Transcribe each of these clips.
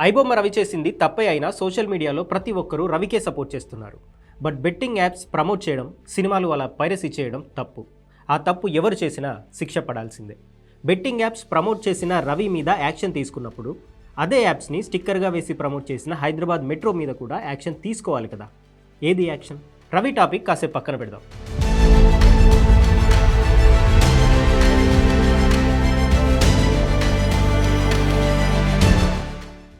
ఐబొమ్మ రవి చేసింది తప్పే అయినా సోషల్ మీడియాలో ప్రతి ఒక్కరూ రవికే సపోర్ట్ చేస్తున్నారు. బట్ బెట్టింగ్ యాప్స్ ప్రమోట్ చేయడం సినిమాలు అలా పైరసీ చేయడం తప్పు. ఆ తప్పు ఎవరు చేసినా శిక్ష పడాల్సిందే. బెట్టింగ్ యాప్స్ ప్రమోట్ చేసిన రవి మీద యాక్షన్ తీసుకున్నప్పుడు అదే యాప్స్ని స్టిక్కర్గా వేసి ప్రమోట్ చేసిన హైదరాబాద్ మెట్రో మీద కూడా యాక్షన్ తీసుకోవాలి కదా. ఏది యాక్షన్? రవి టాపిక్ కాసేపు పక్కన పెడదాం.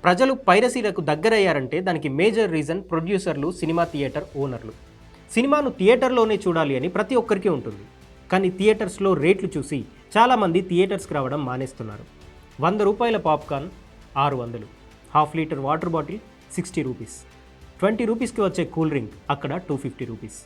ప్రజలు పైరసీలకు దగ్గరయ్యారంటే దానికి మేజర్ రీజన్ ప్రొడ్యూసర్లు సినిమా థియేటర్ ఓనర్లు. సినిమాను థియేటర్లోనే చూడాలి అని ప్రతి ఒక్కరికి ఉంటుంది. కానీ థియేటర్స్లో రేట్లు చూసి చాలామంది థియేటర్స్కి రావడం మానేస్తున్నారు. వంద రూపాయల పాప్కార్న్ ఆరు వందలు. Half litre water bottle sixty rupees. Twenty రూపీస్కి వచ్చే కూల్ డ్రింక్ అక్కడ టూ ఫిఫ్టీ రూపీస్.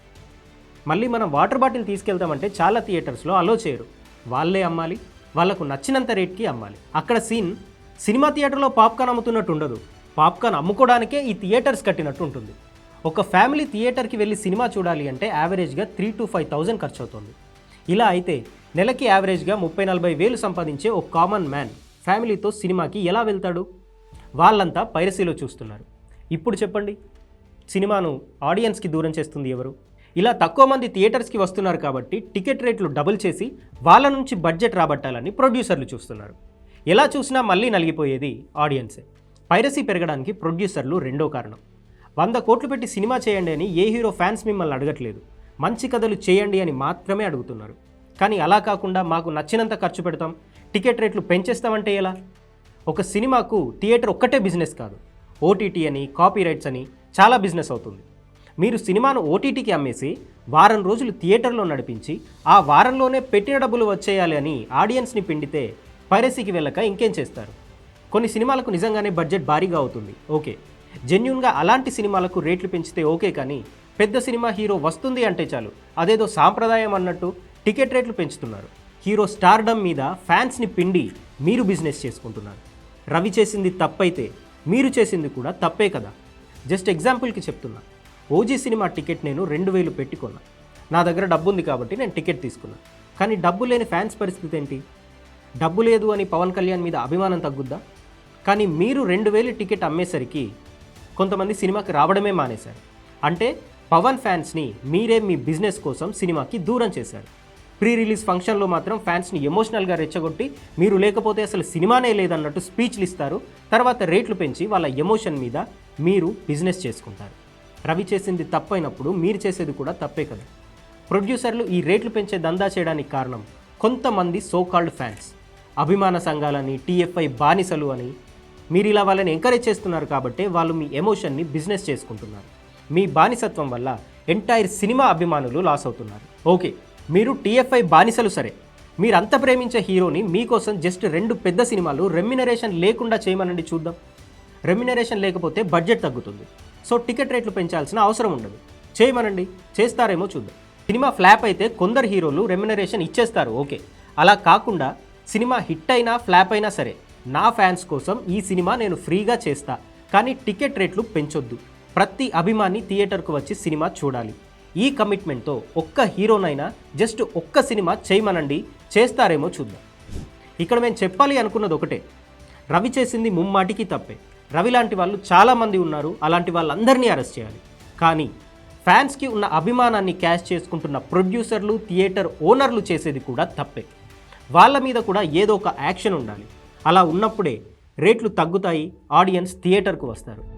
మళ్ళీ మనం వాటర్ బాటిల్ తీసుకెళ్తామంటే చాలా థియేటర్స్లో అలో చేయరు. వాళ్ళే అమ్మాలి వాళ్ళకు నచ్చినంత రేట్కి అమ్మాలి. అక్కడ సీన్ సినిమా థియేటర్లో పాప్కార్న్ అమ్ముతున్నట్టు ఉండదు పాప్కార్న్ అమ్ముకోవడానికే ఈ థియేటర్స్ కట్టినట్టు ఉంటుంది ఒక ఫ్యామిలీ థియేటర్కి వెళ్ళి సినిమా చూడాలి అంటే యావరేజ్గా త్రీ టు ఫైవ్ థౌజండ్ ఖర్చు అవుతుంది ఇలా అయితే నెలకి యావరేజ్గా ముప్పై నలభై వేలు సంపాదించే ఒక కామన్ మ్యాన్ ఫ్యామిలీతో సినిమాకి ఎలా వెళ్తాడు? వాళ్ళంతా పైరసీలో చూస్తున్నారు. ఇప్పుడు చెప్పండి సినిమాను ఆడియన్స్కి దూరం చేస్తుంది ఎవరు? ఇలా తక్కువ మంది థియేటర్స్కి వస్తున్నారు కాబట్టి టికెట్ రేట్లు డబుల్ చేసి వాళ్ళ నుంచి బడ్జెట్ రాబట్టాలని ప్రొడ్యూసర్లు చూస్తున్నారు. ఎలా చూసినా మళ్ళీ నలిగిపోయేది ఆడియన్సే. పైరసీ పెరగడానికి ప్రొడ్యూసర్లు రెండో కారణం. వంద కోట్లు పెట్టి సినిమా చేయండి అని ఏ హీరో ఫ్యాన్స్ మిమ్మల్ని అడగట్లేదు. మంచి కథలు చేయండి అని మాత్రమే అడుగుతున్నారు. కానీ అలా కాకుండా మాకు నచ్చినంత ఖర్చు పెడతాం. టికెట్ రేట్లు పెంచేస్తామంటే ఎలా? ఒక సినిమాకు థియేటర్ ఒక్కటే బిజినెస్ కాదు. ఓటీటీ అని కాపీ రైట్స్ అని చాలా బిజినెస్ అవుతుంది. మీరు సినిమాను ఓటీటీకి అమ్మేసి వారం రోజులు థియేటర్లో నడిపించి ఆ వారంలోనే పెట్టిన డబ్బులు వచ్చేయాలి అని ఆడియన్స్ని పిండితే పైరసీకి వెళ్ళక ఇంకేం చేస్తారు? కొన్ని సినిమాలకు నిజంగానే బడ్జెట్ భారీగా అవుతుంది. ఓకే. జెన్యున్గా అలాంటి సినిమాలకు రేట్లు పెంచితే ఓకే కానీ పెద్ద సినిమా హీరో వస్తుంది అంటే చాలు. అదేదో సాంప్రదాయం అన్నట్టు టికెట్ రేట్లు పెంచుతున్నారు. హీరో స్టార్డమ్ మీద ఫ్యాన్స్ని పిండి మీరు బిజినెస్ చేసుకుంటున్నారు. రవి చేసింది తప్పైతే మీరు చేసింది కూడా తప్పే కదా. జస్ట్ ఎగ్జాంపుల్కి చెప్తున్నా. ఓజీ సినిమా టికెట్ నేను రెండు వేలు పెట్టుకున్నా. నా దగ్గర డబ్బు ఉంది కాబట్టి నేను టికెట్ తీసుకున్నా. కానీ డబ్బు లేని ఫ్యాన్స్ పరిస్థితి ఏంటి? డబ్బు లేదు అని పవన్ కళ్యాణ్ మీద అభిమానం తగ్గుద్దా? కానీ మీరు రెండు వేలు టికెట్ అమ్మేసరికి కొంతమంది సినిమాకి రావడమే మానేశారు. అంటే పవన్ ఫ్యాన్స్ని మీరే మీ బిజినెస్ కోసం సినిమాకి దూరం చేశారు. ప్రీ రిలీజ్ ఫంక్షన్లో మాత్రం ఫ్యాన్స్ని ఎమోషనల్గా రెచ్చగొట్టి మీరు లేకపోతే అసలు సినిమానే లేదన్నట్టు స్పీచ్లు ఇస్తారు. తర్వాత రేట్లు పెంచి వాళ్ళ ఎమోషన్ మీద మీరు బిజినెస్ చేసుకుంటారు. రవి చేసింది తప్పైనప్పుడు మీరు చేసేది కూడా తప్పే కదా? ప్రొడ్యూసర్లు ఈ రేట్లు పెంచే దందా చేయడానికి కారణం కొంతమంది సోకాల్డ్ ఫ్యాన్స్. అభిమాన సంఘాలని టీఎఫ్ఐ బానిసలు అని మీరు ఇలా వాళ్ళని ఎంకరేజ్ చేస్తున్నారు కాబట్టి వాళ్ళు మీ ఎమోషన్ని బిజినెస్ చేసుకుంటున్నారు. మీ బానిసత్వం వల్ల ఎంటైర్ సినిమా అభిమానులు లాస్ అవుతున్నారు. ఓకే మీరు టీఎఫ్ఐ బానిసలు సరే. మీరంత ప్రేమించే హీరోని మీకోసం జస్ట్ రెండు పెద్ద సినిమాలు రెమ్యునరేషన్ లేకుండా చేయమనండి చూద్దాం. రెమ్యునరేషన్ లేకపోతే బడ్జెట్ తగ్గుతుంది. సో టికెట్ రేట్లు పెంచాల్సిన అవసరం ఉండదు. చేయమనండి చేస్తారేమో చూద్దాం. సినిమా ఫ్లాప్ అయితే కొందరు హీరోలు రెమ్యునరేషన్ ఇచ్చేస్తారు ఓకే అలా కాకుండా సినిమా హిట్ అయినా ఫ్లాప్ అయినా సరే నా ఫ్యాన్స్ కోసం ఈ సినిమా నేను ఫ్రీగా చేస్తా. కానీ టికెట్ రేట్లు పెంచొద్దు. ప్రతి అభిమాని థియేటర్కు వచ్చి సినిమా చూడాలి. ఈ కమిట్మెంట్తో ఒక్క హీరోనైనా జస్ట్ ఒక్క సినిమా చేయమనండి చేస్తారేమో చూద్దాం. ఇక్కడ మేము చెప్పాలి అనుకున్నది ఒకటే. రవి చేసింది ముమ్మాటికి తప్పే. రవి లాంటి వాళ్ళు చాలామంది ఉన్నారు అలాంటి వాళ్ళందరినీ అరెస్ట్ చేయాలి. కానీ ఫ్యాన్స్కి ఉన్న అభిమానాన్ని క్యాష్ చేసుకుంటున్న ప్రొడ్యూసర్లు థియేటర్ ఓనర్లు చేసేది కూడా తప్పే. వాళ్ళ మీద కూడా ఏదో ఒక యాక్షన్ ఉండాలి. అలా ఉన్నప్పుడే రేట్లు తగ్గుతాయి ఆడియన్స్ థియేటర్కు వస్తారు.